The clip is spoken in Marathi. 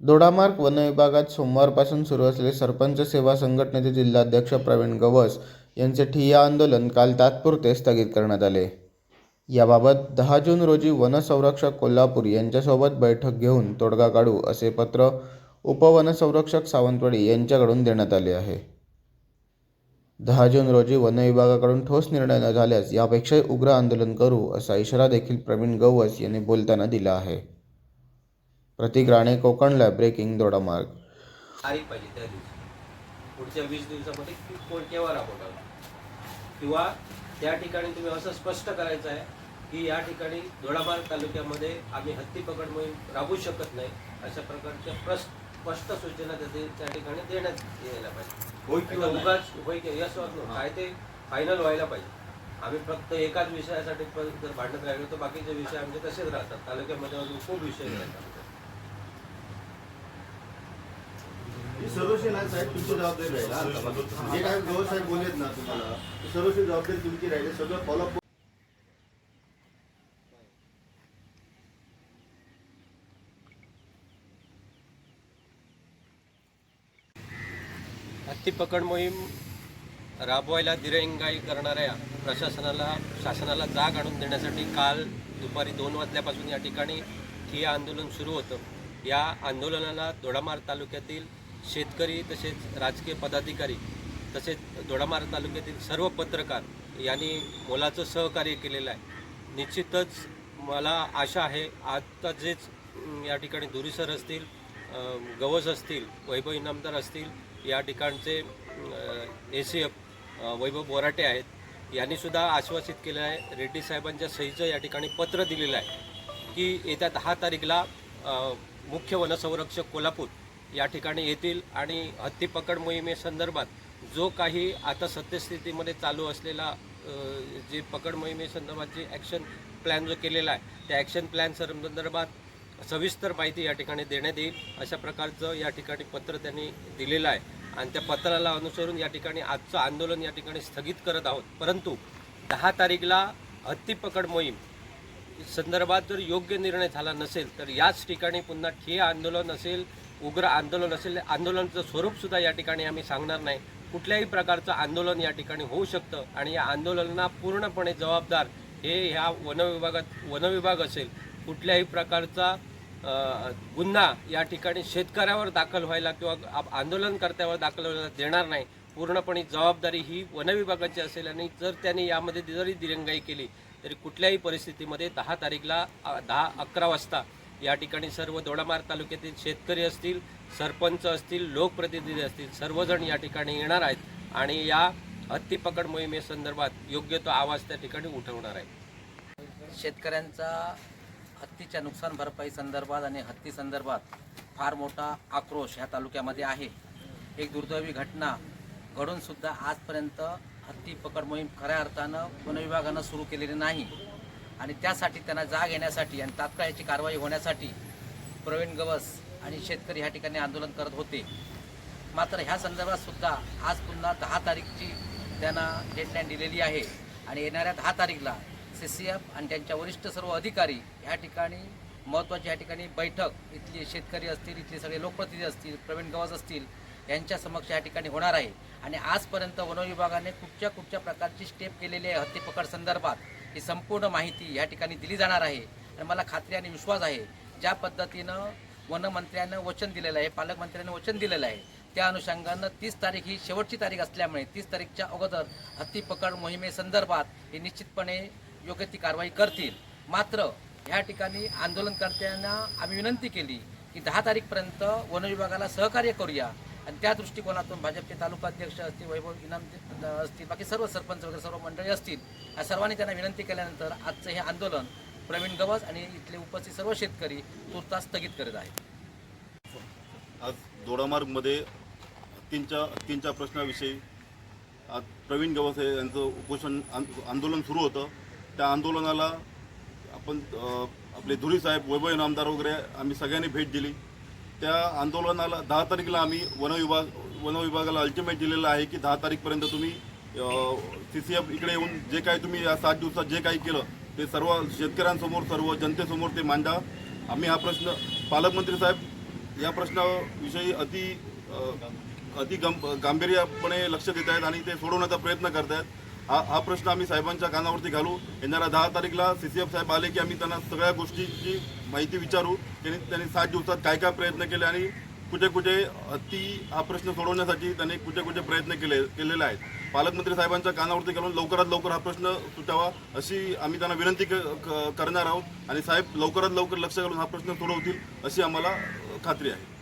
दोडामार्ग वनविभागात सोमवारपासून सुरू असलेले सरपंच सेवा संघटनेचे जिल्हाध्यक्ष प्रवीण गवस यांचे ठिय्या आंदोलन काल तात्पुरते स्थगित करण्यात आले. याबाबत दहा जून रोजी वनसंरक्षक कोल्हापूर यांच्यासोबत बैठक घेऊन तोडगा काढू असे पत्र उपवनसंरक्षक सावंतवाडी यांच्याकडून देण्यात आले आहे. दहा जून रोजी वनविभागाकडून ठोस निर्णय न झाल्यास यापेक्षाही उग्र आंदोलन करू असा इशारा देखील प्रवीण गवस यांनी बोलताना दिला आहे. Prateek Rane Konkan lab breaking Dodamarg. तारीख पाहिजे त्या दिवशी. पुढच्या वीस दिवसामध्ये की कोण केव्हा राबवणार किंवा त्या ठिकाणी तुम्ही असं स्पष्ट करायचं आहे की या ठिकाणी दोडामार्ग तालुक्यामध्ये आम्ही हत्ती पकड मोहीम राबवू शकत नाही अशा प्रकारच्या प्रस स्पष्ट सूचना त्याचे त्या ठिकाणी देण्यात यायला पाहिजे? उगाच होय किंवा यश काय ते फायनल व्हायला पाहिजे. आम्ही फक्त एकाच विषयासाठी पण जर भांडत राहिलो तर बाकीचे विषय आमचे तसेच राहतात. तालुक्यामध्ये अजून खूप विषय राहतात ही नाही साहेब तुमची जबाबदारी राहिला जे काय गौर साहेब बोललेत ना तुम्हाला ती सर्वस्वी जबाबदारी तुमची राहिली सगळं फॉलोअप हत्ती पकड मोहीम राबवायला दिरंगाई करणाऱ्या प्रशासनाला शासनाला जाग आणून देण्यासाठी काल दुपारी दोन वाजल्यापासून या ठिकाणी ठिय्या आंदोलन सुरू होतं. या आंदोलनाला दोडामार तालुक्यातील शेतकरी तसेच राजकीय पदाधिकारी तसेच दोडामार्ग तालुक्यातील सर्व पत्रकार यांनी मोलाचं सहकार्य केलेलं आहे. निश्चितच मला आशा आहे आता जेच या ठिकाणी धुरीसर असतील गवस असतील वैभव इनामदार असतील या ठिकाणचे A C F Vaibhav Borate आहेत यांनीसुद्धा आश्वासित केलं आहे रेड्डी साहेबांच्या सहीचं या ठिकाणी पत्र दिलेलं आहे की येत्या दहा तारीखला मुख्य वनसंरक्षक कोल्हापूर या ठिकाणी येतील आणि हत्तीपकड मोहिमेसंदर्भात जो काही आता सत्यस्थितीमध्ये चालू असलेला जे पकड मोहिमेसंदर्भात जे ॲक्शन प्लॅन जो केलेला आहे त्या ॲक्शन प्लॅन संदर्भात सविस्तर माहिती या ठिकाणी देण्यात येईल. अशा प्रकारचं या ठिकाणी पत्र त्यांनी दिलेलं आहे. आणि त्या पत्राला अनुसरून या ठिकाणी आजचं आंदोलन या ठिकाणी स्थगित करत आहोत. परंतु दहा तारीखला हत्तीपकड मोहीम संदर्भात जर योग्य निर्णय झाला नसेल तर याच ठिकाणी पुन्हा ठिय्या आंदोलन असेल उग्र आंदोलन असेल आंदोलनाचं स्वरूपसुद्धा या ठिकाणी आम्ही सांगणार नाही. कुठल्याही प्रकारचं आंदोलन या ठिकाणी होऊ शकतं आणि या आंदोलनाला पूर्णपणे जबाबदार हे ह्या वनविभागात वनविभाग असेल कुठल्याही प्रकारचा गुन्हा या ठिकाणी शेतकऱ्यावर दाखल व्हायला किंवा आंदोलनकर्त्यावर दाखल व्हायला देणार नाही. पूर्णपणे जबाबदारी ही वनविभागाची असेल आणि जर त्याने यामध्ये जरी दिरंगाई केली तरी कुठल्याही परिस्थितीमध्ये दहा तारीखला दहा अकरा वाजता या ठिकाणी सर्व दोडामार्ग तालुक्यातील शेतकरी असतील सरपंच असतील लोकप्रतिनिधी असतील सर्वजण या ठिकाणी येणार आहेत आणि या हत्तीपकड मोहिमेसंदर्भात योग्य तो आवाज त्या ठिकाणी उठवणार आहे शेतकऱ्यांचा हत्तीच्या नुकसान भरपाई संदर्भात आणि हत्ती संदर्भात फार मोठा आक्रोश ह्या तालुक्यामध्ये आहे. एक दुर्दैवी घटना घडूनसुद्धा आजपर्यंत हत्ती पकड मोहीम खऱ्या अर्थानं वनविभागानं सुरू केलेली नाही. आणि त्यासाठी त्यांना जाग येण्यासाठी आणि तात्काळ याची कारवाई होण्यासाठी प्रवीण गवस आणि शेतकरी ह्या ठिकाणी आंदोलन करत होते. मात्र ह्या संदर्भात सुद्धा आज पुन्हा दहा तारीखची त्यांना डेडलाईन दिलेली आहे. आणि येणाऱ्या दहा तारीखला सी सी एफ आणि त्यांच्या वरिष्ठ सर्व अधिकारी ह्या ठिकाणी महत्त्वाची ह्या ठिकाणी बैठक इथले शेतकरी असतील इथले सगळे लोकप्रतिनिधी असतील प्रवीण गवस असतील यांच्या समक्ष या ठिकाणी होणार आहे. आणि आजपर्यंत वनविभागाने कुठच्या कुठच्या प्रकारची स्टेप केलेली आहे हत्तीपकड संदर्भात? ही संपूर्ण माहिती या ठिकाणी दिली जाणार आहे. आणि मला खात्री आणि विश्वास आहे ज्या पद्धतीनं वनमंत्र्यानं वचन दिलेलं आहे पालकमंत्र्यांनी वचन दिलेलं आहे त्या अनुषंगानं तीस तारीख ही शेवटची तारीख असल्यामुळे तीस तारीखच्या अगोदर हत्ती पकड मोहिमेसंदर्भात हे निश्चितपणे योग्य ती कारवाई करतील. मात्र ह्या ठिकाणी आंदोलनकर्त्यांना आम्ही विनंती केली की दहा तारीखपर्यंत वनविभागाला सहकार्य करूया. आणि त्या दृष्टिकोनातून भाजपचे तालुका अध्यक्ष असतील वैभव इनाम असतील बाकी सर्व सरपंच वगैरे सर्व मंडळी असतील या सर्वांनी त्यांना विनंती केल्यानंतर आजचं हे आंदोलन प्रवीण गवस आणि इथले उपस्थित सर्व शेतकरी तुर्तास स्थगित करत आहेत. आज दोडामार्गमध्ये हत्तींच्या हत्तींच्या प्रश्नाविषयी आज प्रवीण गवस यांचं उपोषण आंदोलन सुरू होतं. त्या आंदोलनाला आपण आपले धुरी साहेब वैभव इनामदार वगैरे आम्ही सगळ्यांनी भेट दिली. त्या आंदोलनाला दहा तारीखला आम्ही वनविभाग वनविभागाला अल्टिमेट दिलेलं आहे की दहा तारीखपर्यंत तुम्ही सी सी एफ इकडे येऊन जे काही तुम्ही या सात दिवसात जे काही केलं ते सर्व शेतकऱ्यांसमोर सर्व जनतेसमोर ते मांडा. आम्ही हा प्रश्न पालकमंत्री साहेब या प्रश्नाविषयी अति अति गं गांभीर्यपणे लक्ष देत आहेत आणि ते सोडवण्याचा प्रयत्न करत आहेत. हा हा प्रश्न आम्ही साहेबांच्या कानावरती घालू. येणाऱ्या दहा तारीखला सी सी एफ साहेब आले की आम्ही त्यांना सगळ्या गोष्टीची माहिती विचारू. त्यांनी त्यांनी सात दिवसात काय काय प्रयत्न केले आणि कुठे कुठे ती हा प्रश्न सोडवण्यासाठी त्यांनी कुठे कुठे प्रयत्न केले केलेले आहेत. पालकमंत्री साहेबांच्या कानावरती घालून लवकरात लवकर हा प्रश्न सुटावा अशी आम्ही त्यांना विनंती क- क- करणार आहोत. आणि साहेब लवकरात लवकर लक्ष घालून हा प्रश्न सोडवतील अशी आम्हाला खात्री आहे.